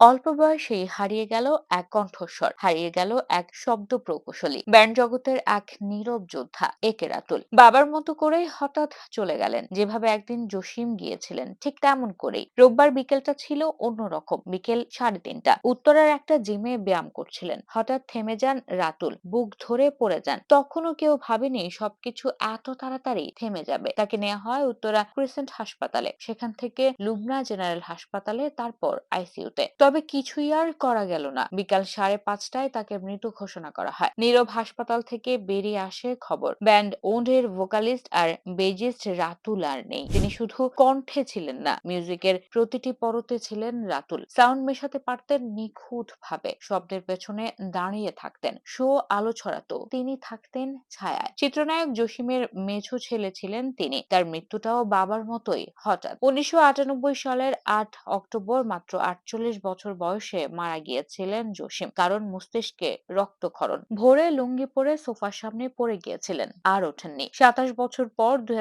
অল্প বয়সেই হারিয়ে গেল এক কণ্ঠস্বর, হারিয়ে গেল এক শব্দ প্রকৌশলী ব্যান্ড জগতের এক নীরব যোদ্ধা, একে রাতুল। বাবার মতো করেই হঠাৎ চলে গেলেন। যেভাবে একদিন জসিম গিয়েছিলেন, ঠিক তেমন করেই। রোববার বিকেলটা ছিল অন্যরকম বিকেল সাড়ে তিনটা। উত্তরার একটা জিমে ব্যায়াম করছিলেন। হঠাৎ থেমে যান রাতুল, বুক ধরে পড়ে যান। তখনও কেউ ভাবেনি সবকিছু এত তাড়াতাড়ি থেমে যাবে। তাকে নেওয়া হয় উত্তরা ক্রিসেন্ট হাসপাতালে। সেখান থেকে লুবনা জেনারেল হাসপাতালে, তারপর আইসিইউতে। তবে কিছুই আর করা গেল না। বিকাল সাড়ে পাঁচটায় তাকে মৃত ঘোষণা করা হয়। নীরব হাসপাতাল থেকে বেরিয়ে আসে খবর। ব্যান্ড ওন্ডের ভোকালিস্ট আর বেজিস্ট রাতুল আর নেই। তিনি শুধু কণ্ঠে ছিলেন না মিউজিকের প্রতিটি পরতে ছিলেন রাতুল। সাউন্ড মেশাতে পারতেন নিখুঁত ভাবে শব্দের পেছনে দাঁড়িয়ে থাকতেন। শো আলো ছড়াতো। তিনি থাকতেন ছায়ায়। চিত্রনায়ক জসিমের মেঝো ছেলে ছিলেন তিনি। তার মৃত্যুটাও বাবার মতোই হঠাৎ। উনিশশো আটানব্বই সালের আট অক্টোবর মাত্র আটচল্লিশ বছর বয়সে মারা গিয়েছিলেন জসিম। কারণ মস্তিষ্কে রক্তক্ষরণ। ভোরে লুঙ্গি পরে সোফার সামনে পড়ে গিয়েছিলেন, আর ওঠেননি। সাতাশ বছর পর দুই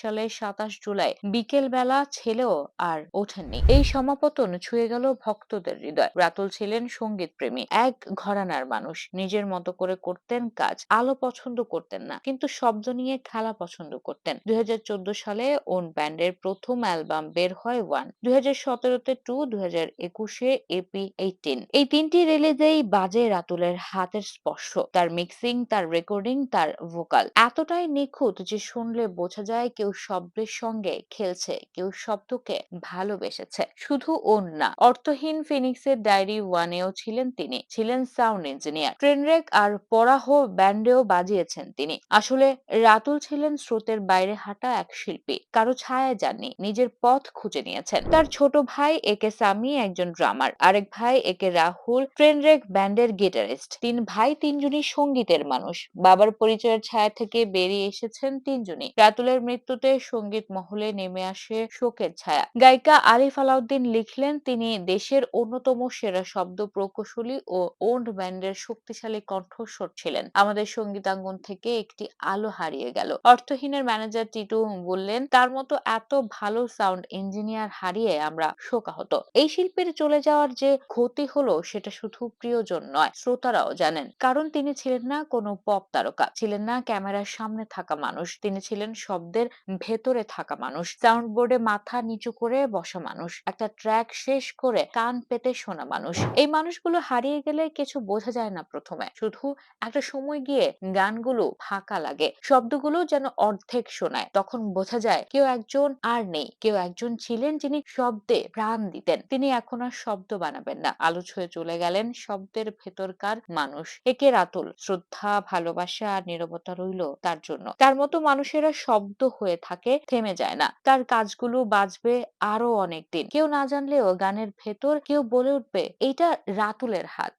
সালে সাতাশ জুলাই বিকেল বেলা ছেলেও আর ওঠেননি। এই সমাপতন ছুঁয়ে গেল ভক্তদের হৃদয়। রাতুল ছিলেন সংগীত প্রেমী এক ঘরানার মানুষ। নিজের মতো করে করতেন কাজ, আলো পছন্দ করতেন না, কিন্তু শব্দ নিয়ে খেলা পছন্দ করতেন। দুই হাজার চোদ্দ সালে ওন ব্যান্ডের প্রথম অ্যালবাম বের হয় ওয়ান। দুই হাজার সতেরোতে টু দুই হাজার একুশে এপি এইটিন এই তিনটি রিলিজেই বাজে রাতুলের হাতের স্পর্শ, তার মিক্সিং তার রেকর্ডিং তার ভোকাল এতটাই নিখুঁত যে শুনলে বোঝা যায় কেউ শব্দের সঙ্গে খেলছে, কেউ শব্দকে ভালোবেসেছে। শুধু ওন না, অর্থহীন ফিনিক্সের ডায়েরি ওয়ানেও ছিলেন তিনি, ছিলেন সাউন্ড ইঞ্জিনিয়ার ট্রেনরেক আর পরাহ ব্যান্ডেও বাজিয়েছেন তিনি। আসলে রাতুল ছিলেন স্রোতের বাইরে হাঁটা এক শিল্পী, কারও ছায়া যাননি, নিজের পথ খুঁজে নিয়েছেন। তার ছোট ভাই একে সামি, একজন ড্রামার আরেক ভাই, একে রাহুল ট্রেনরেক ব্যান্ডের গিটারিস্ট। তিন ভাই, তিনজনই সঙ্গীতের মানুষ। বাবার পরিচয়ের ছায়া থেকে বেরিয়ে এসেছেন তিনজনই। রাতুলের মৃত্যুতে সংগীত মহলে নেমে আসে শোকের ছায়া। গায়িকা আরিফ আলাউদ্দিন লিখলেন, তিনি দেশের অন্যতম সেরা শব্দ প্রকৌশলী ও ওন্ড ব্যান্ডের শক্তিশালী কণ্ঠস্বর ছিলেন। আমাদের সঙ্গীতাঙ্গন থেকে একটি আলো হারিয়ে গেল। অর্থহীনের ম্যানেজার টিটু বললেন, তার মতো এত ভালো সাউন্ড ইঞ্জিনিয়ার হারিয়ে আমরা শোকাহত। এই শিল্পীর চলে যাওয়ার যে ক্ষতি হলো সেটা শুধু প্রিয়জন নয়, শ্রোতারাও জানেন। কারণ তিনি ছিলেন না কোনো পপ তারকা, ছিলেন না ক্যামেরার সামনে থাকা মানুষ, তিনি ছিলেন শব্দের ভেতরে থাকা মানুষ সাউন্ড বোর্ডে মাথা নিচু করে বসা মানুষ, একটা ট্র্যাক শেষ করে কান পেতে শোনা মানুষ। এই মানুষগুলো হারিয়ে গেলে কিছু বোঝা যায় না প্রথমে। শুধু একটা সময় গিয়ে গানগুলো ফাঁকা লাগে, শব্দগুলো যেন অর্ধেক শোনায়। তখন বোঝা যায় কেউ একজন আর নেই, কেউ একজন ছিলেন যিনি শব্দে প্রাণ দিতেন। তিনি এখন আর শব্দ বানাবেন না। আলো ছুঁয়ে চলে গেলেন শব্দের ভেতরকার মানুষ। একে রাতুল। শ্রদ্ধা, ভালোবাসা আর নিরবতা রইল তার জন্য। তার মতো মানুষেরা শব্দ হয়ে থাকে, থেমে যায় না। তার কাজগুলো বাজবে আরও অনেক দিন কেউ না জানলেও গানের ভেতর কেউ বলে উঠবে, এইটা রাতুলের হাত।